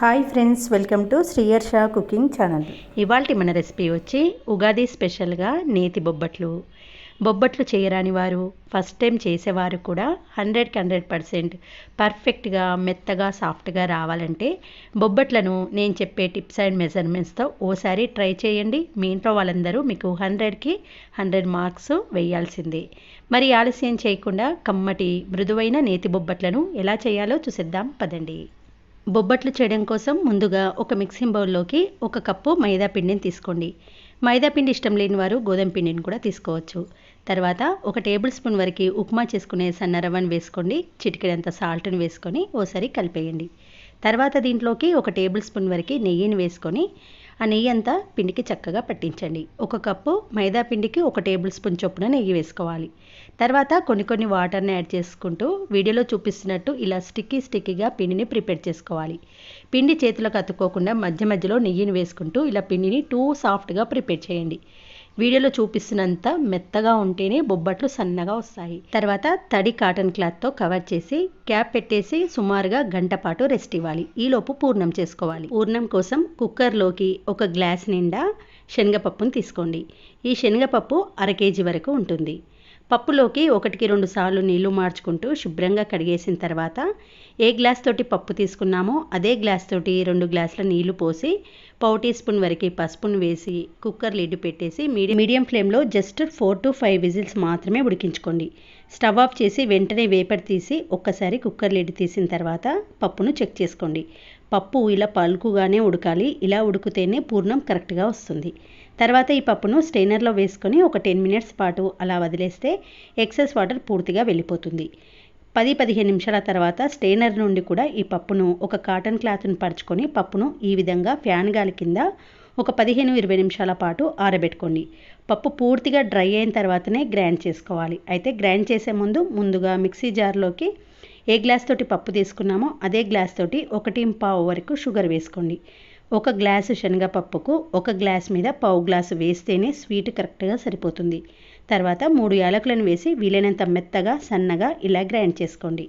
Hi friends welcome to శ్రీయర్ షా cooking channel. ఇవాల్టి మన రెసిపీ వచ్చి ఉగాది స్పెషల్గా నేతి బొబ్బట్లు. బొబ్బట్లు చేయరాని వారు ఫస్ట్ టైం చేసేవారు కూడా హండ్రెడ్కి హండ్రెడ్ పర్సెంట్ పర్ఫెక్ట్గా మెత్తగా సాఫ్ట్గా రావాలంటే బొబ్బట్లను నేను చెప్పే టిప్స్ అండ్ మెజర్మెంట్స్తో ఓసారి ట్రై చేయండి. మీ ఇంట్లో వాళ్ళందరూ మీకు హండ్రెడ్కి హండ్రెడ్ మార్క్స్ వేయాల్సిందే. మరి ఆలస్యం చేయకుండా కమ్మటి మృదువైన నేతి బొబ్బట్లను ఎలా చేయాలో చూసేద్దాం. పదండి. బొబ్బట్లు చేయడం కోసం ముందుగా ఒక మిక్సింగ్ బౌల్లోకి ఒక కప్పు మైదా పిండిని తీసుకోండి. మైదా పిండి ఇష్టం లేని వారు గోధుమ పిండిని కూడా తీసుకోవచ్చు. తర్వాత ఒక టేబుల్ స్పూన్ వరకు ఉప్మా చేసుకునే సన్న రవ్వను వేసుకోండి. చిటికెడంత సాల్ట్ని వేసుకొని ఓసారి కలిపేయండి. తర్వాత దీంట్లోకి ఒక టేబుల్ స్పూన్ వరకు నెయ్యిని వేసుకొని ఆ నెయ్యి అంతా పిండికి చక్కగా పట్టించండి. ఒక కప్పు మైదా పిండికి ఒక టేబుల్ స్పూన్ చొప్పున నెయ్యి వేసుకోవాలి. తర్వాత కొన్ని కొన్ని వాటర్ని యాడ్ చేసుకుంటూ వీడియోలో చూపిస్తున్నట్టు ఇలా స్టిక్కీ స్టిక్కీగా పిండిని ప్రిపేర్ చేసుకోవాలి. పిండి చేతులకు అతుక్కోకుండా మధ్య మధ్యలో నెయ్యిని వేసుకుంటూ ఇలా పిండిని టూ సాఫ్ట్గా ప్రిపేర్ చేయండి. వీడియోలో చూపిస్తున్నంత మెత్తగా ఉంటేనే బొబ్బట్లు సన్నగా వస్తాయి. తర్వాత తడి కాటన్ క్లాత్తో కవర్ చేసి క్యాప్ పెట్టేసి సుమారుగా గంట పాటు రెస్ట్ ఇవ్వాలి. ఈలోపు పూర్ణం చేసుకోవాలి. పూర్ణం కోసం కుక్కర్లోకి ఒక గ్లాస్ నిండా శనగపప్పును తీసుకోండి. ఈ శనగపప్పు అర కేజీ వరకు ఉంటుంది. పప్పులోకి ఒకటికి రెండు సార్లు నీళ్ళు మార్చుకుంటూ శుభ్రంగా కడిగేసిన తర్వాత ఏ గ్లాస్ తోటి పప్పు తీసుకున్నామో అదే గ్లాస్ తోటి రెండు గ్లాసుల నీళ్ళు పోసి పావు టీ స్పూన్ వరకు పసుపును వేసి కుక్కర్ లిడ్ పెట్టేసి మీడియం మీడియం ఫ్లేమ్లో just four to five whistles మాత్రమే ఉడికించుకోండి. స్టవ్ ఆఫ్ చేసి వెంటనే వేపర్ తీసి ఒక్కసారి కుక్కర్ లిడ్ తీసిన తర్వాత పప్పును చెక్ చేసుకోండి. పప్పు ఇలా పలుకుగానే ఉడకాలి. ఇలా ఉడికితేనే పూర్ణం కరెక్ట్గా వస్తుంది. తర్వాత ఈ పప్పును స్టెయినర్లో వేసుకొని ఒక టెన్ మినిట్స్ పాటు అలా వదిలేస్తే ఎక్సెస్ వాటర్ పూర్తిగా వెళ్ళిపోతుంది. పది పదిహేను నిమిషాల తర్వాత స్టెయినర్ నుండి కూడా ఈ పప్పును ఒక కాటన్ క్లాత్ను పరుచుకొని పప్పును ఈ విధంగా ఫ్యాన్ గాలి కింద ఒక పదిహేను ఇరవై నిమిషాల పాటు ఆరబెట్టుకోండి. పప్పు పూర్తిగా డ్రై అయిన తర్వాతనే గ్రైండ్ చేసుకోవాలి. అయితే గ్రైండ్ చేసే ముందు ముందుగా మిక్సీ జార్లోకి ఏ గ్లాస్ తోటి పప్పు తీసుకున్నామో అదే గ్లాస్ తోటి ఒకటి పావు వరకు షుగర్ వేసుకోండి. ఒక గ్లాసు శనగపప్పుకు ఒక గ్లాస్ మీద పావు గ్లాసు వేస్తేనే స్వీట్ కరెక్ట్గా సరిపోతుంది. తర్వాత మూడు యాలకులను వేసి వీలైనంత మెత్తగా సన్నగా ఇలా గ్రైండ్ చేసుకోండి.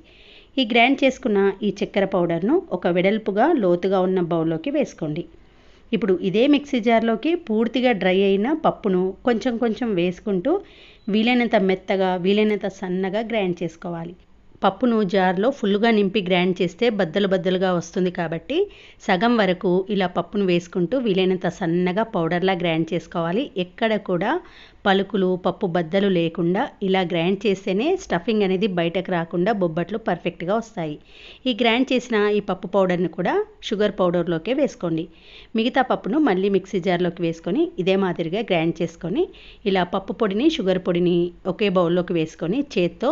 ఈ గ్రైండ్ చేసుకున్న ఈ చక్కెర పౌడర్ను ఒక వెడల్పుగా లోతుగా ఉన్న బౌల్లోకి వేసుకోండి. ఇప్పుడు ఇదే మిక్సీ జార్లోకి పూర్తిగా డ్రై అయిన పప్పును కొంచెం కొంచెం వేసుకుంటూ వీలైనంత మెత్తగా వీలైనంత సన్నగా గ్రైండ్ చేసుకోవాలి. పప్పును జార్లో ఫుల్గా నింపి గ్రైండ్ చేస్తే బద్దలు బద్దలుగా వస్తుంది కాబట్టి సగం వరకు ఇలా పప్పును వేసుకుంటూ వీలైనంత సన్నగా పౌడర్లా గ్రైండ్ చేసుకోవాలి. ఎక్కడ కూడా పలుకులు పప్పు బద్దలు లేకుండా ఇలా గ్రైండ్ చేస్తేనే స్టఫింగ్ అనేది బయటకు రాకుండా బొబ్బట్లు పర్ఫెక్ట్గా వస్తాయి. ఈ గ్రైండ్ చేసిన ఈ పప్పు పౌడర్ని కూడా షుగర్ పౌడర్లోకే వేసుకోండి. మిగతా పప్పును మళ్ళీ మిక్సీ జార్లోకి వేసుకొని ఇదే మాదిరిగా గ్రైండ్ చేసుకొని ఇలా పప్పు పొడిని షుగర్ పొడిని ఒకే బౌల్లోకి వేసుకొని చేత్తో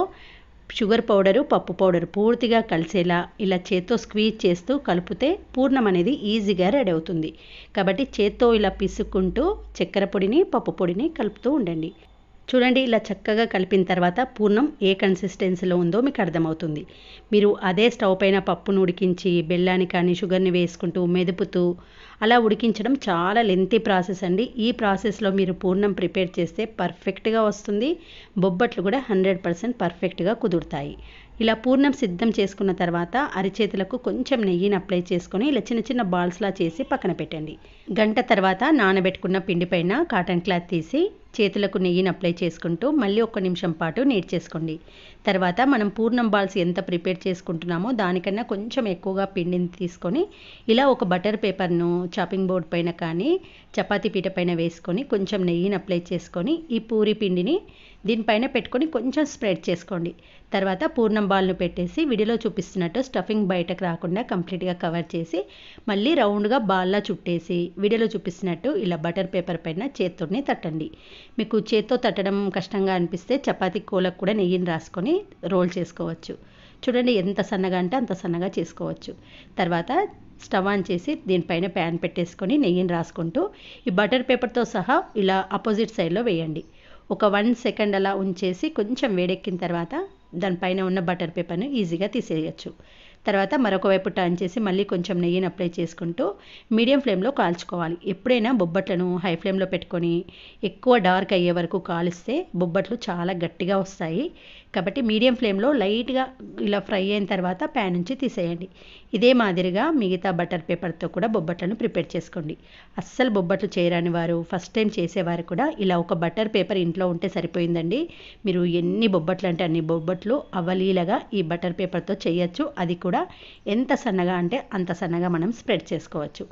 షుగర్ పౌడరు పప్పు పౌడర్ పూర్తిగా కలిసేలా ఇలా చేత్తో స్క్వీజ్ చేస్తూ కలిపితే పూర్ణం అనేది ఈజీగా రెడీ అవుతుంది. కాబట్టి చేత్తో ఇలా పిసుక్కుంటూ చక్కెర పొడిని పప్పు పొడిని కలుపుతూ ఉండండి. చూడండి ఇలా చక్కగా కలిపిన తర్వాత పూర్ణం ఏ కన్సిస్టెన్సీలో ఉందో మీకు అర్థమవుతుంది. మీరు అదే స్టవ్ పైన పప్పును ఉడికించి బెల్లాన్ని కానీ షుగర్ని వేసుకుంటూ మెదుపుతూ అలా ఉడికించడం చాలా లెంతీ ప్రాసెస్ అండి. ఈ ప్రాసెస్లో మీరు పూర్ణం ప్రిపేర్ చేస్తే పర్ఫెక్ట్గా వస్తుంది. బొబ్బట్లు కూడా హండ్రెడ్ పర్సెంట్ పర్ఫెక్ట్గా కుదురుతాయి. ఇలా పూర్ణం సిద్ధం చేసుకున్న తర్వాత అరిచేతులకు కొంచెం నెయ్యిని అప్లై చేసుకొని ఇలా చిన్న చిన్న బాల్స్లా చేసి పక్కన పెట్టండి. గంట తర్వాత నానబెట్టుకున్న పిండి పైన కాటన్ క్లాత్ తీసి చేతులకు నెయ్యిని అప్లై చేసుకుంటూ మళ్ళీ ఒక్క నిమిషం పాటు నీట్ చేసుకోండి. తర్వాత మనం పూర్ణం బాల్స్ ఎంత ప్రిపేర్ చేసుకుంటున్నామో దానికన్నా కొంచెం ఎక్కువగా పిండిని తీసుకొని ఇలా ఒక బటర్ పేపర్ను చాపింగ్ బోర్డ్ పైన కానీ చపాతీ పీట పైన వేసుకొని కొంచెం నెయ్యిని అప్లై చేసుకొని ఈ పూరి పిండిని దీనిపైన పెట్టుకొని కొంచెం స్ప్రెడ్ చేసుకోండి. తర్వాత పూర్ణం బాల్ను పెట్టేసి విడిలో చూపిస్తున్నట్టు స్టఫింగ్ బయటకు రాకుండా కంప్లీట్గా కవర్ చేసి మళ్ళీ రౌండ్గా బాల్లా చుట్టేసి విడిలో చూపిస్తున్నట్టు ఇలా బటర్ పేపర్ పైన చేత్తోనే తట్టండి. మీకు చేత్తో తట్టడం కష్టంగా అనిపిస్తే చపాతీ కూలకు కూడా నెయ్యిని రాసుకొని రోల్ చేసుకోవచ్చు. చూడండి ఎంత సన్నగా అంటే అంత సన్నగా చేసుకోవచ్చు. తర్వాత స్టవ్ ఆన్ చేసి దీనిపైన ప్యాన్ పెట్టేసుకొని నెయ్యిని రాసుకుంటూ ఈ బటర్ పేపర్తో సహా ఇలా అపోజిట్ సైడ్లో వేయండి. ఒక వన్ సెకండ్ అలా ఉంచేసి కొంచెం వేడెక్కిన తర్వాత దానిపైన ఉన్న బటర్ పేపర్ను ఈజీగా తీసేయచ్చు. తర్వాత మరొక వైపు టర్న్ చేసి మళ్ళీ కొంచెం నెయ్యిని అప్లై చేసుకుంటూ మీడియం ఫ్లేమ్లో కాల్చుకోవాలి. ఎప్పుడైనా బొబ్బట్లను హై ఫ్లేమ్లో పెట్టుకొని ఎక్కువ డార్క్ అయ్యే వరకు కాలిస్తే బొబ్బట్లు చాలా గట్టిగా వస్తాయి. కాబట్టి మీడియం ఫ్లేమ్లో లైట్గా ఇలా ఫ్రై అయిన తర్వాత ప్యాన్ నుంచి తీసేయండి. ఇదే మాదిరిగా మిగతా బటర్ పేపర్తో కూడా బొబ్బట్లను ప్రిపేర్ చేసుకోండి. అస్సలు బొబ్బట్లు చేయరాని వారు ఫస్ట్ టైం చేసేవారు కూడా ఇలా ఒక బటర్ పేపర్ ఇంట్లో ఉంటే సరిపోయిందండి. మీరు ఎన్ని బొబ్బట్లు అంటే అన్ని బొబ్బట్లు అవలీలగా ఈ బటర్ పేపర్తో చేయొచ్చు. అది కూడా ఎంత సన్నగా అంటే అంత సన్నగా మనం స్ప్రెడ్ చేసుకోవచ్చు.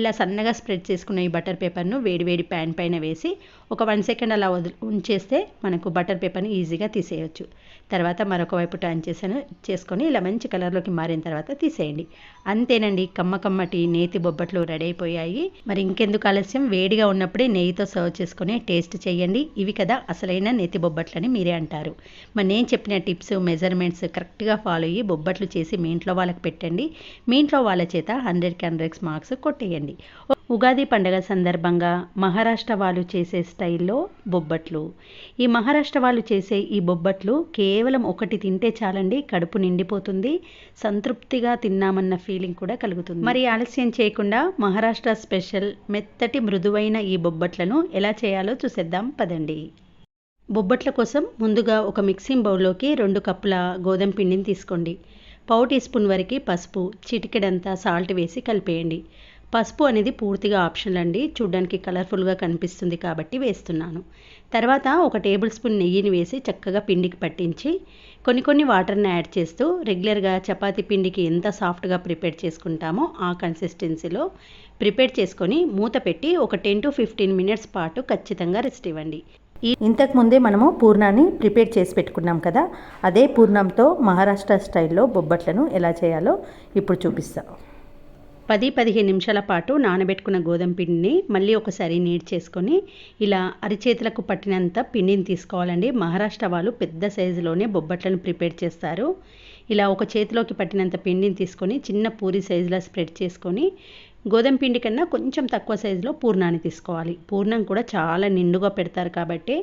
ఇలా సన్నగా స్ప్రెడ్ చేసుకున్న ఈ బటర్ పేపర్ను వేడి వేడి ప్యాన్ పైన వేసి ఒక వన్ సెకండ్ అలా వదిలి ఉంచేస్తే మనకు బటర్ పేపర్ని ఈజీగా తీసేయచ్చు. తర్వాత మరొక వైపు టర్న్ చేసాను చేసుకొని ఇలా మంచి కలర్లోకి మారిన తర్వాత తీసేయండి. అంతేనండి కమ్మ కమ్మటి నేతి బొబ్బట్లు రెడీ అయిపోయాయి. మరి ఇంకెందుకు ఆలస్యం? వేడిగా ఉన్నప్పుడే నెయ్యితో సర్వ్ చేసుకొని టేస్ట్ చేయండి. ఇవి కదా అసలైన నేతి బొబ్బట్లని మీరే అంటారు. మరి నేను చెప్పిన టిప్స్ మెజర్మెంట్స్ కరెక్ట్గా ఫాలో అయ్యి బొబ్బట్లు చేసి మీ ఇంట్లో వాళ్ళకి పెట్టండి. మీ ఇంట్లో వాళ్ళ చేత హండ్రెడ్కి హండ్రెడ్ మార్క్స్ కొట్టేయండి. ఉగాది పండగ సందర్భంగా మహారాష్ట్ర వాళ్ళు చేసే స్టైల్లో బొబ్బట్లు. ఈ మహారాష్ట్ర వాళ్ళు చేసే ఈ బొబ్బట్లు కేవలం ఒకటి తింటే చాలండి కడుపు నిండిపోతుంది సంతృప్తిగా తిన్నామన్న ఫీలింగ్ కూడా కలుగుతుంది. మరి ఆలస్యం చేయకుండా మహారాష్ట్ర స్పెషల్ మెత్తటి మృదువైన ఈ బొబ్బట్లను ఎలా చేయాలో చూసేద్దాం పదండి. బొబ్బట్ల కోసం ముందుగా ఒక మిక్సింగ్ బౌల్లోకి రెండు కప్పుల గోధుమ పిండిని తీసుకోండి. పావు టీ స్పూన్ వరకు పసుపు చిటికెడంతా సాల్ట్ వేసి కలిపేయండి. పసుపు అనేది పూర్తిగా ఆప్షనల్ అండి. చూడ్డానికి కలర్ఫుల్గా కనిపిస్తుంది కాబట్టి వేస్తున్నాను. తర్వాత ఒక టేబుల్ స్పూన్ నెయ్యిని వేసి చక్కగా పిండికి పట్టించి కొన్ని కొన్ని వాటర్ని యాడ్ చేస్తూ రెగ్యులర్గా చపాతీ పిండికి ఎంత సాఫ్ట్గా ప్రిపేర్ చేసుకుంటామో ఆ కన్సిస్టెన్సీలో ప్రిపేర్ చేసుకొని మూత పెట్టి ఒక టెన్ టు ఫిఫ్టీన్ మినిట్స్ పాటు ఖచ్చితంగా రెస్ట్ ఇవ్వండి. ఇంతకు ముందే మనము పూర్ణాన్ని ప్రిపేర్ చేసి పెట్టుకున్నాం కదా అదే పూర్ణంతో మహారాష్ట్ర స్టైల్లో బొబ్బట్లను ఎలా చేయాలో ఇప్పుడు చూపిస్తాం. పది పదిహేను నిమిషాల పాటు నానబెట్టుకున్న గోధుమ పిండిని మళ్ళీ ఒకసారి నీట్ చేసుకొని ఇలా అరిచేతులకు పట్టినంత పిండిని తీసుకోవాలండి. మహారాష్ట్ర వాళ్ళు పెద్ద సైజులోనే బొబ్బట్లను ప్రిపేర్ చేస్తారు. ఇలా ఒక చేతిలోకి పట్టినంత పిండిని తీసుకొని చిన్న పూరి సైజులో స్ప్రెడ్ చేసుకొని గోధుమ పిండి కన్నా కొంచెం తక్కువ సైజులో పూర్ణాన్ని తీసుకోవాలి. పూర్ణం కూడా చాలా నిండుగా పెడతారు కాబట్టి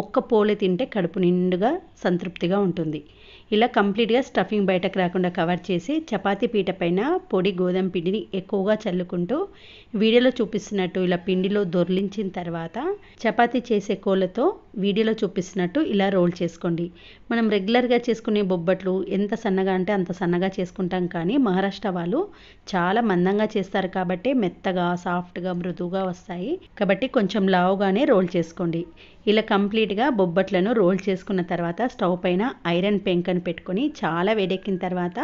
ఒక్క పోలే తింటే కడుపు నిండుగా సంతృప్తిగా ఉంటుంది. ఇలా కంప్లీట్గా స్టఫింగ్ బయటకు రాకుండా కవర్ చేసి చపాతీ పీట పైన పొడి గోధుమ పిండిని ఎక్కువగా చల్లుకుంటూ వీడియోలో చూపిస్తున్నట్టు ఇలా పిండిలో దొర్లించిన తర్వాత చపాతీ చేసే కోళ్ళతో వీడియోలో చూపిస్తున్నట్టు ఇలా రోల్ చేసుకోండి. మనం రెగ్యులర్గా చేసుకునే బొబ్బట్లు ఎంత సన్నగా అంటే అంత సన్నగా చేసుకుంటాం కానీ మహారాష్ట్ర వాళ్ళు చాలా మందంగా చేస్తారు కాబట్టి మెత్తగా సాఫ్ట్గా మృదువుగా వస్తాయి. కాబట్టి కొంచెం లావుగానే రోల్ చేసుకోండి. ఇలా కంప్లీట్గా బొబ్బట్లను రోల్ చేసుకున్న తర్వాత స్టవ్ పైన ఐరన్ పెంకను పెట్టుకొని చాలా వేడెక్కిన తర్వాత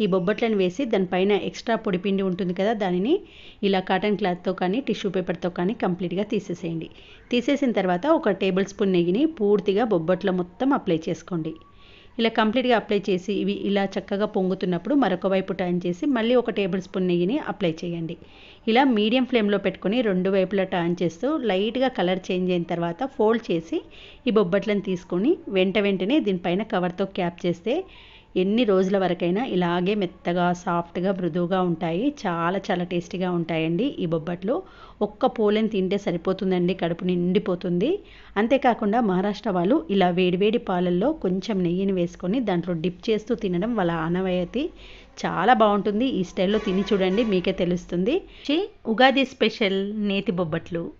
ఈ బొబ్బట్లను వేసి దానిపైన ఎక్స్ట్రా పొడిపిండి ఉంటుంది కదా దానిని ఇలా కాటన్ క్లాత్తో కానీ టిష్యూ పేపర్తో కానీ కంప్లీట్గా తీసేసేయండి. తీసేసిన తర్వాత ఒక టేబుల్ స్పూన్ నెయ్యిని పూర్తిగా బొబ్బట్లో మొత్తం అప్లై చేసుకోండి. ఇలా కంప్లీట్గా అప్లై చేసి ఇవి ఇలా చక్కగా పొంగుతున్నప్పుడు మరొక వైపు టర్న్ చేసి మళ్ళీ ఒక టేబుల్ స్పూన్ నెయ్యిని అప్లై చేయండి. ఇలా మీడియం ఫ్లేమ్లో పెట్టుకొని రెండు వైపులా టర్న్ చేస్తూ లైట్గా కలర్ చేంజ్ అయిన తర్వాత ఫోల్డ్ చేసి ఈ బొబ్బట్లను తీసుకొని వెంట వెంటనే దీనిపైన కవర్తో క్యాప్ చేస్తే ఎన్ని రోజుల వరకైనా ఇలాగే మెత్తగా సాఫ్ట్గా మృదువుగా ఉంటాయి. చాలా చాలా టేస్టీగా ఉంటాయండి ఈ బొబ్బట్లు. ఒక్క పోలెని తింటే సరిపోతుందండి కడుపు నిండిపోతుంది. అంతేకాకుండా మహారాష్ట్ర వాళ్ళు ఇలా వేడివేడి పాలల్లో కొంచెం నెయ్యిని వేసుకొని దాంట్లో డిప్ చేస్తూ తినడం వాళ్ళ ఆనవాయతి. చాలా బాగుంటుంది. ఈ స్టైల్లో తిని చూడండి మీకే తెలుస్తుంది. ఉగాది స్పెషల్ నేతి బొబ్బట్లు.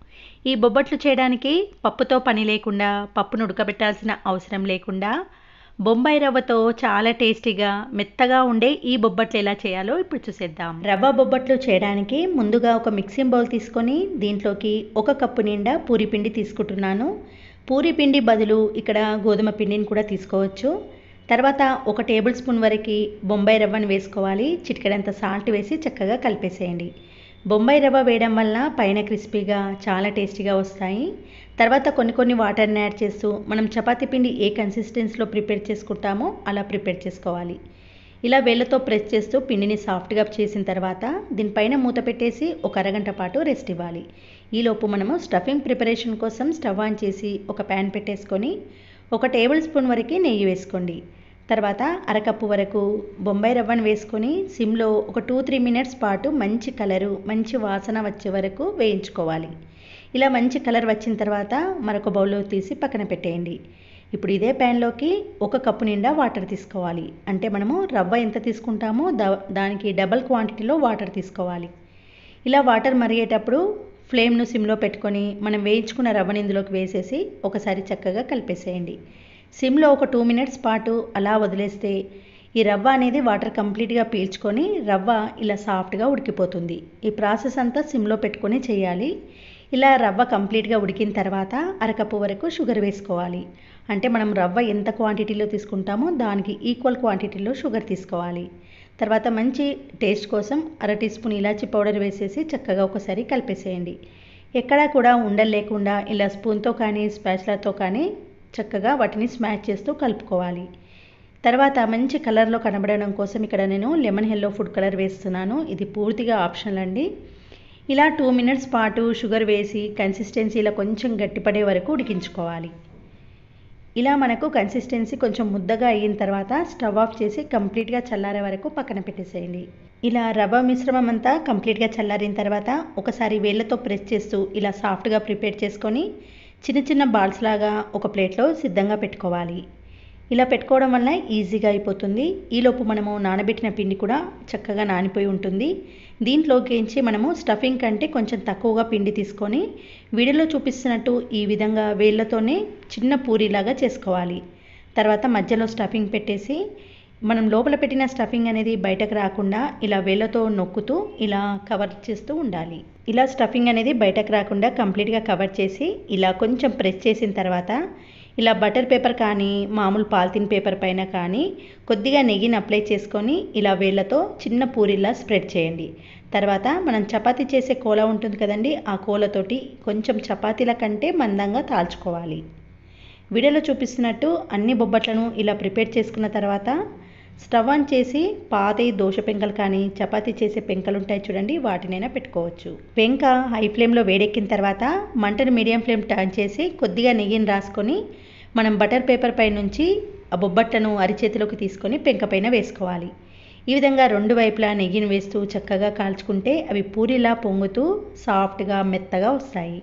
ఈ బొబ్బట్లు చేయడానికి పప్పుతో పని లేకుండా పప్పును ఉడకబెట్టాల్సిన అవసరం లేకుండా బొంబాయి రవ్వతో చాలా టేస్టీగా మెత్తగా ఉండే ఈ బొబ్బట్లు ఎలా చేయాలో ఇప్పుడు చూసేద్దాం. రవ్వ బొబ్బట్లు చేయడానికి ముందుగా ఒక మిక్సింగ్ బౌల్ తీసుకొని దీంట్లోకి ఒక కప్పు నిండా పూరి పిండి తీసుకుంటున్నాను. పూరి పిండి బదులు ఇక్కడ గోధుమ పిండిని కూడా తీసుకోవచ్చు. తర్వాత ఒక టేబుల్ స్పూన్ వరకు బొంబాయి రవ్వను వేసుకోవాలి. చిటికెడంత సాల్ట్ వేసి చక్కగా కలిపేసేయండి. బొంబాయి రవ్వ వేయడం వల్ల పైన క్రిస్పీగా చాలా టేస్టీగా వస్తాయి. తర్వాత కొన్ని కొన్ని వాటర్ని యాడ్ చేస్తూ మనం చపాతీ పిండి ఏ కన్సిస్టెన్సీలో ప్రిపేర్ చేసుకుంటామో అలా ప్రిపేర్ చేసుకోవాలి. ఇలా వేళ్ళతో ప్రెస్ చేస్తూ పిండిని సాఫ్ట్గా చేసిన తర్వాత దీనిపైన మూత పెట్టేసి ఒక అరగంట పాటు రెస్ట్ ఇవ్వాలి. ఈలోపు మనము స్టఫింగ్ ప్రిపరేషన్ కోసం స్టవ్ ఆన్ చేసి ఒక ప్యాన్ పెట్టేసుకొని ఒక టేబుల్ స్పూన్ వరకు నెయ్యి వేసుకోండి. తర్వాత అరకప్పు వరకు బొంబాయి రవ్వను వేసుకొని సిమ్లో ఒక టూ త్రీ మినిట్స్ పాటు మంచి కలరు మంచి వాసన వచ్చే వరకు వేయించుకోవాలి. ఇలా మంచి కలర్ వచ్చిన తర్వాత మరొక బౌల్లో తీసి పక్కన పెట్టేయండి. ఇప్పుడు ఇదే ప్యాన్లోకి ఒక కప్పు నిండా వాటర్ తీసుకోవాలి. అంటే మనము రవ్వ ఎంత తీసుకుంటామో దానికి డబల్ క్వాంటిటీలో వాటర్ తీసుకోవాలి. ఇలా వాటర్ మరిగేటప్పుడు ఫ్లేమ్ను సిమ్లో పెట్టుకొని మనం వేయించుకున్న రవ్వని ఇందులోకి వేసేసి ఒకసారి చక్కగా కలిపేసేయండి. సిమ్లో ఒక టూ మినిట్స్ పాటు అలా వదిలేస్తే ఈ రవ్వ అనేది వాటర్ కంప్లీట్గా పీల్చుకొని రవ్వ ఇలా సాఫ్ట్గా ఉడికిపోతుంది. ఈ ప్రాసెస్ అంతా సిమ్లో పెట్టుకొని చేయాలి. ఇలా రవ్వ కంప్లీట్గా ఉడికిన తర్వాత అరకప్పు వరకు షుగర్ వేసుకోవాలి. అంటే మనం రవ్వ ఎంత క్వాంటిటీలో తీసుకుంటామో దానికి ఈక్వల్ క్వాంటిటీలో షుగర్ తీసుకోవాలి. తర్వాత మంచి టేస్ట్ కోసం అర టీ స్పూన్ ఇలాచి పౌడర్ వేసేసి చక్కగా ఒకసారి కలిపేసేయండి. ఎక్కడా కూడా ఉండలు లేకుండా ఇలా స్పూన్తో కానీ స్పాచ్లతో కానీ చక్కగా వాటిని స్మాష్ చేస్తూ కలుపుకోవాలి. తర్వాత మంచి కలర్లో కనబడడం కోసం ఇక్కడ నేను లెమన్ హెల్లో ఫుడ్ కలర్ వేస్తున్నాను. ఇది పూర్తిగా ఆప్షనల్ అండి. ఇలా టూ మినిట్స్ పాటు షుగర్ వేసి కన్సిస్టెన్సీలో కొంచెం గట్టిపడే వరకు ఉడికించుకోవాలి. ఇలా మనకు కన్సిస్టెన్సీ కొంచెం ముద్దగా అయిన తర్వాత స్టవ్ ఆఫ్ చేసి కంప్లీట్గా చల్లారే వరకు పక్కన పెట్టేసేయండి. ఇలా రవ్వ మిశ్రమం అంతా కంప్లీట్గా చల్లారిన తర్వాత ఒకసారి వేళ్ళతో ప్రెస్ చేస్తూ ఇలా సాఫ్ట్గా ప్రిపేర్ చేసుకొని చిన్న చిన్న బాల్స్ లాగా ఒక ప్లేట్లో సిద్ధంగా పెట్టుకోవాలి. ఇలా పెట్టుకోవడం వల్ల ఈజీగా అయిపోతుంది. ఈలోపు మనము నానబెట్టిన పిండి కూడా చక్కగా నానిపోయి ఉంటుంది. దీంట్లోకించి మనము స్టఫింగ్ కంటే కొంచెం తక్కువగా పిండి తీసుకొని వీడియోలో చూపిస్తున్నట్టు ఈ విధంగా వేళ్ళతోనే చిన్న పూరిలాగా చేసుకోవాలి. తర్వాత మధ్యలో స్టఫింగ్ పెట్టేసి మనం లోపల పెట్టిన స్టఫింగ్ అనేది బయటకు రాకుండా ఇలా వేళ్ళతో నొక్కుతూ ఇలా కవర్ చేస్తూ ఉండాలి. ఇలా స్టఫింగ్ అనేది బయటకు రాకుండా కంప్లీట్గా కవర్ చేసి ఇలా కొంచెం ప్రెస్ చేసిన తర్వాత ఇలా బటర్ పేపర్ కానీ మామూలు పాలిథిన్ పేపర్ పైన కానీ కొద్దిగా నెయ్యిని అప్లై చేసుకొని ఇలా వేళ్ళతో చిన్న పూరిలా స్ప్రెడ్ చేయండి. తర్వాత మనం చపాతీ చేసే కోల ఉంటుంది కదండి ఆ కోలతోటి కొంచెం చపాతీల కంటే మందంగా తాల్చుకోవాలి. వీడియోలో చూపిస్తున్నట్టు అన్ని బొబ్బట్లను ఇలా ప్రిపేర్ చేసుకున్న తర్వాత స్టవ్ ఆన్ చేసి పాతయి దోశ పెంకలు కానీ చపాతీ చేసే పెంకలు ఉంటాయి చూడండి వాటినైనా పెట్టుకోవచ్చు. పెంక హై ఫ్లేమ్లో వేడెక్కిన తర్వాత మంటను మీడియం ఫ్లేమ్ టర్న్ చేసి కొద్దిగా నెయ్యిని రాసుకొని మనం బటర్ పేపర్ పై నుంచి ఆ బొబ్బట్లను అరిచేతిలోకి తీసుకొని పెంక పైన వేసుకోవాలి. ఈ విధంగా రెండు వైపులా నెయ్యిని వేస్తూ చక్కగా కాల్చుకుంటే అవి పూరిలా పొంగుతూ సాఫ్ట్గా మెత్తగా వస్తాయి.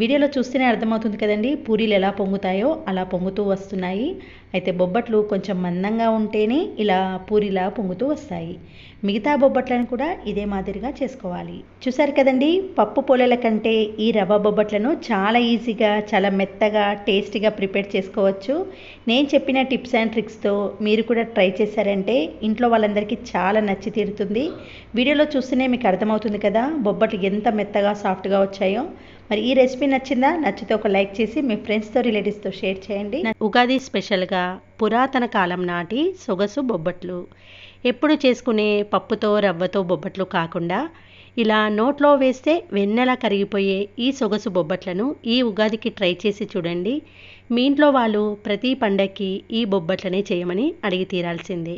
వీడియోలో చూస్తేనే అర్థమవుతుంది కదండి పూరీలు ఎలా పొంగుతాయో అలా పొంగుతూ వస్తున్నాయి. అయితే బొబ్బట్లు కొంచెం మందంగా ఉంటేనే ఇలా పూరిలా పొంగుతూ వస్తాయి. మిగతా బొబ్బట్లను కూడా ఇదే మాదిరిగా చేసుకోవాలి. చూసారు కదండి? పప్పు పొలల కంటే ఈ రవ్వ బొబ్బట్లను చాలా ఈజీగా చాలా మెత్తగా టేస్టీగా ప్రిపేర్ చేసుకోవచ్చు. నేను చెప్పిన టిప్స్ అండ్ ట్రిక్స్తో మీరు కూడా ట్రై చేశారంటే ఇంట్లో వాళ్ళందరికీ చాలా నచ్చి తీరుతుంది. వీడియోలో చూస్తేనే మీకు అర్థమవుతుంది కదా బొబ్బట్లు ఎంత మెత్తగా సాఫ్ట్గా వచ్చాయో. మరి ఈ రెసిపీ నచ్చిందా? నచ్చితే ఒక లైక్ చేసి మీ ఫ్రెండ్స్తో రిలేటివ్స్తో షేర్ చేయండి. ఉగాది స్పెషల్గా పురాతన కాలం నాటి సొగసు బొబ్బట్లు. ఎప్పుడు చేసుకునే పప్పుతో రవ్వతో బొబ్బట్లు కాకుండా ఇలా నోట్లో వేస్తే వెన్నెలా కరిగిపోయే ఈ సొగసు బొబ్బట్లను ఈ ఉగాదికి ట్రై చేసి చూడండి. మీ ఇంట్లో వాళ్ళు ప్రతి పండక్కి ఈ బొబ్బట్లనే చేయమని అడిగి తీరాల్సిందే.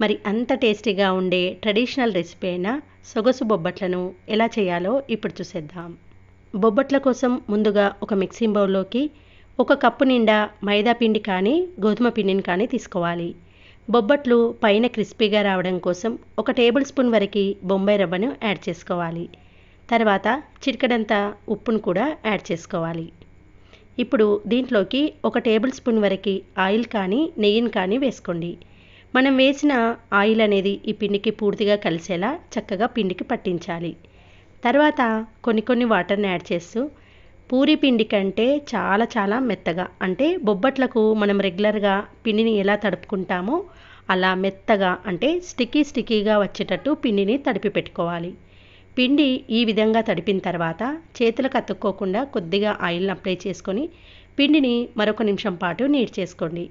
మరి అంత టేస్టీగా ఉండే ట్రెడిషనల్ రెసిపీ అయిన సొగసు బొబ్బట్లను ఎలా చేయాలో ఇప్పుడు చూసేద్దాం. బొబ్బట్ల కోసం ముందుగా ఒక మిక్సింగ్ బౌల్లోకి ఒక కప్పు నిండా మైదా పిండి కానీ గోధుమ పిండిని కానీ తీసుకోవాలి. బొబ్బట్లు పైన క్రిస్పీగా రావడం కోసం ఒక టేబుల్ స్పూన్ వరకు బొంబాయి రవ్వను యాడ్ చేసుకోవాలి. తర్వాత చిటికడంత ఉప్పును కూడా యాడ్ చేసుకోవాలి. ఇప్పుడు దీంట్లోకి ఒక టేబుల్ స్పూన్ వరకు ఆయిల్ కానీ నెయ్యిని కానీ వేసుకోండి. మనం వేసిన ఆయిల్ అనేది ఈ పిండికి పూర్తిగా కలిసేలా చక్కగా పిండికి పట్టించాలి. తర్వాత కొన్ని కొన్ని వాటర్ని యాడ్ చేస్తూ పూరి పిండి కంటే చాలా చాలా మెత్తగా. అంటే బొబ్బట్లకు మనం రెగ్యులర్గా పిండిని ఎలా తడుపుకుంటామో అలా మెత్తగా అంటే స్టిక్కీ స్టిక్కీగా వచ్చేటట్టు పిండిని తడిపి పెట్టుకోవాలి. పిండి ఈ విధంగా తడిపిన తర్వాత చేతులకు అతుక్కోకుండా కొద్దిగా ఆయిల్ని అప్లై చేసుకొని పిండిని మరొక నిమిషం పాటు నీట్ చేసుకోండి.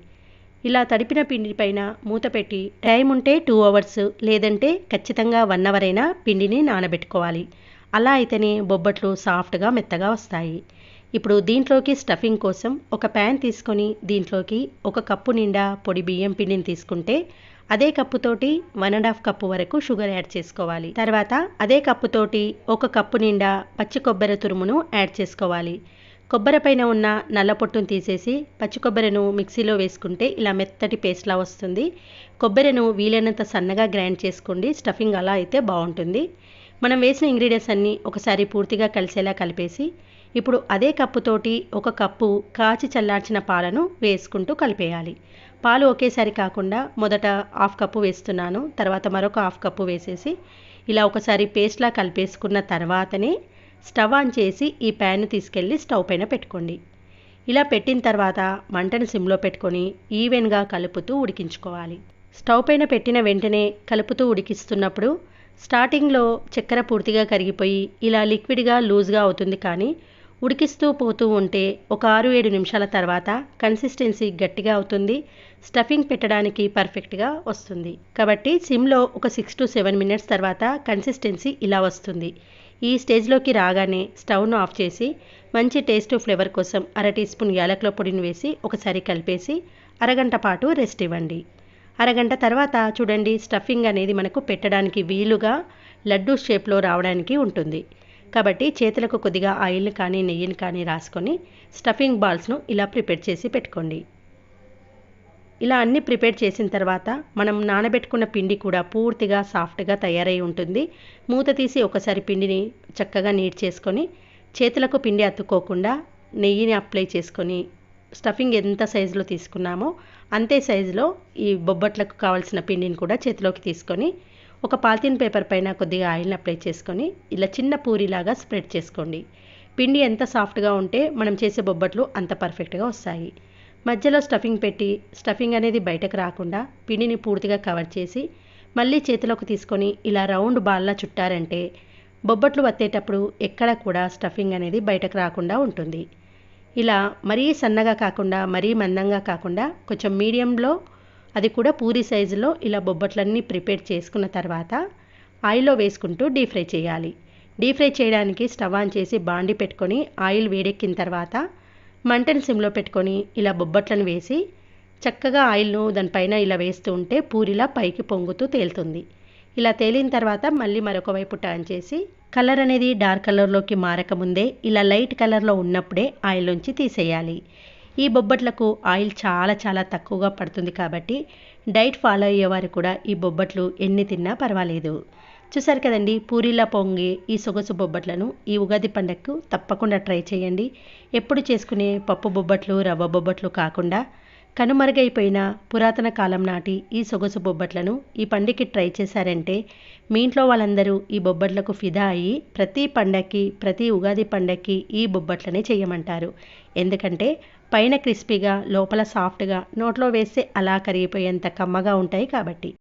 ఇలా తడిపిన పిండి పైన మూత పెట్టి టైం ఉంటే టూ అవర్స్ లేదంటే ఖచ్చితంగా వన్ అవర్ అయినా పిండిని నానబెట్టుకోవాలి. అలా అయితేనే బొబ్బట్లు సాఫ్ట్గా మెత్తగా వస్తాయి. ఇప్పుడు దీంట్లోకి స్టఫింగ్ కోసం ఒక ప్యాన్ తీసుకొని దీంట్లోకి ఒక కప్పు నిండా పొడి బియ్యం పిండిని తీసుకుంటే అదే కప్పుతోటి వన్ అండ్ హాఫ్ కప్పు వరకు షుగర్ యాడ్ చేసుకోవాలి. తర్వాత అదే కప్పుతోటి ఒక కప్పు నిండా పచ్చి కొబ్బరి తురుమును యాడ్ చేసుకోవాలి. కొబ్బరి పైన ఉన్న నల్ల పొట్టును తీసేసి పచ్చి కొబ్బరిను మిక్సీలో వేసుకుంటే ఇలా మెత్తటి పేస్ట్లా వస్తుంది. కొబ్బరిను వీలైనంత సన్నగా గ్రైండ్ చేసుకోండి. స్టఫింగ్ అలా అయితే బాగుంటుంది. మనం వేసిన ఇంగ్రీడియంట్స్ అన్నీ ఒకసారి పూర్తిగా కలిసేలా కలిపేసి ఇప్పుడు అదే కప్పుతోటి ఒక కప్పు కాచి చల్లార్చిన పాలను వేసుకుంటూ కలిపేయాలి. పాలు ఒకేసారి కాకుండా మొదట హాఫ్ కప్పు వేస్తున్నాను తర్వాత మరొక హాఫ్ కప్పు వేసేసి ఇలా ఒకసారి పేస్ట్లా కలిపేసుకున్న తర్వాతనే స్టవ్ ఆన్ చేసి ఈ ప్యాన్ తీసుకెళ్ళి స్టవ్ పైన పెట్టుకోండి. ఇలా పెట్టిన తర్వాత మంటను సిమ్లో పెట్టుకొని ఈవెన్గా కలుపుతూ ఉడికించుకోవాలి. స్టవ్ పైన పెట్టిన వెంటనే కలుపుతూ ఉడికిస్తున్నప్పుడు స్టార్టింగ్లో చక్కెర పూర్తిగా కరిగిపోయి ఇలా లిక్విడ్గా లూజ్గా అవుతుంది కానీ ఉడికిస్తూ పోతూ ఉంటే ఒక ఆరు ఏడు నిమిషాల తర్వాత కన్సిస్టెన్సీ గట్టిగా అవుతుంది స్టఫింగ్ పెట్టడానికి పర్ఫెక్ట్గా వస్తుంది. కాబట్టి సిమ్లో ఒక సిక్స్ టు సెవెన్ మినిట్స్ తర్వాత కన్సిస్టెన్సీ ఇలా వస్తుంది. ఈ స్టేజ్లోకి రాగానే స్టవ్ను ఆఫ్ చేసి మంచి టేస్ట్ ఫ్లేవర్ కోసం అర టీ స్పూన్ యాలకుల పొడిని వేసి ఒకసారి కలిపేసి అరగంట పాటు రెస్ట్ ఇవ్వండి. అరగంట తర్వాత చూడండి స్టఫింగ్ అనేది మనకు పెట్టడానికి వీలుగా లడ్డు షేప్లో రావడానికి ఉంటుంది. కాబట్టి చేతులకు కొద్దిగా ఆయిల్ని కానీ నెయ్యిని కానీ రాసుకొని స్టఫింగ్ బాల్స్ను ఇలా ప్రిపేర్ చేసి పెట్టుకోండి. ఇలా అన్నీ ప్రిపేర్ చేసిన తర్వాత మనం నానబెట్టుకున్న పిండి కూడా పూర్తిగా సాఫ్ట్గా తయారై ఉంటుంది. మూత తీసి ఒకసారి పిండిని చక్కగా నీట్ చేసుకొని చేతులకు పిండి అతుక్కోకుండా నెయ్యిని అప్లై చేసుకొని స్టఫింగ్ ఎంత సైజులో తీసుకున్నామో అంతే సైజులో ఈ బొబ్బట్లకు కావాల్సిన పిండిని కూడా చేతిలోకి తీసుకొని ఒక పాలిథిన్ పేపర్ పైన కొద్దిగా ఆయిల్ని అప్లై చేసుకొని ఇలా చిన్న పూరిలాగా స్ప్రెడ్ చేసుకోండి. పిండి ఎంత సాఫ్ట్గా ఉంటే మనం చేసే బొబ్బట్లు అంత పర్ఫెక్ట్గా వస్తాయి. మధ్యలో స్టఫింగ్ పెట్టి స్టఫింగ్ అనేది బయటకు రాకుండా పిండిని పూర్తిగా కవర్ చేసి మళ్ళీ చేతిలోకి తీసుకొని ఇలా రౌండ్ బాల్లా చుట్టారంటే బొబ్బట్లు వత్తేటప్పుడు ఎక్కడ కూడా స్టఫింగ్ అనేది బయటకు రాకుండా ఉంటుంది. ఇలా మరీ సన్నగా కాకుండా మరీ మందంగా కాకుండా కొంచెం మీడియంలో అది కూడా పూరి సైజులో ఇలా బొబ్బట్లన్నీ ప్రిపేర్ చేసుకున్న తర్వాత ఆయిల్లో వేసుకుంటూ డీప్ ఫ్రై చేయాలి. డీప్ ఫ్రై చేయడానికి స్టవ్ ఆన్ చేసి బాండి పెట్టుకొని ఆయిల్ వేడెక్కిన తర్వాత మంటను సిమ్లో పెట్టుకొని ఇలా బొబ్బట్లను వేసి చక్కగా ఆయిల్ను దానిపైన ఇలా వేస్తూ ఉంటే పూరిలా పైకి పొంగుతూ తేలుతుంది. ఇలా తేలిన తర్వాత మళ్ళీ మరొక వైపు టర్న్ చేసి కలర్ అనేది డార్క్ కలర్లోకి మారకముందే ఇలా లైట్ కలర్లో ఉన్నప్పుడే ఆయిల్లోంచి తీసేయాలి. ఈ బొబ్బట్లకు ఆయిల్ చాలా చాలా తక్కువగా పడుతుంది కాబట్టి డైట్ ఫాలో అయ్యేవారు కూడా ఈ బొబ్బట్లు ఎన్ని తిన్నా పర్వాలేదు. చూసారు కదండి పూరీలా పొంగి ఈ సొగసు బొబ్బట్లను ఈ ఉగాది పండగకు తప్పకుండా ట్రై చేయండి. ఎప్పుడు చేసుకునే పప్పు బొబ్బట్లు రవ్వ బొబ్బట్లు కాకుండా కనుమరుగైపోయిన పురాతన కాలం నాటి ఈ సొగసు బొబ్బట్లను ఈ పండుగకి ట్రై చేశారంటే మీ ఇంట్లో వాళ్ళందరూ ఈ బొబ్బట్లకు ఫిదా అయ్యి ప్రతి పండక్కి ప్రతి ఉగాది పండక్కి ఈ బొబ్బట్లనే చేయమంటారు. ఎందుకంటే పైన క్రిస్పీగా లోపల సాఫ్ట్గా నోట్లో వేస్తే అలా కరిగిపోయేంత కమ్మగా ఉంటాయి కాబట్టి.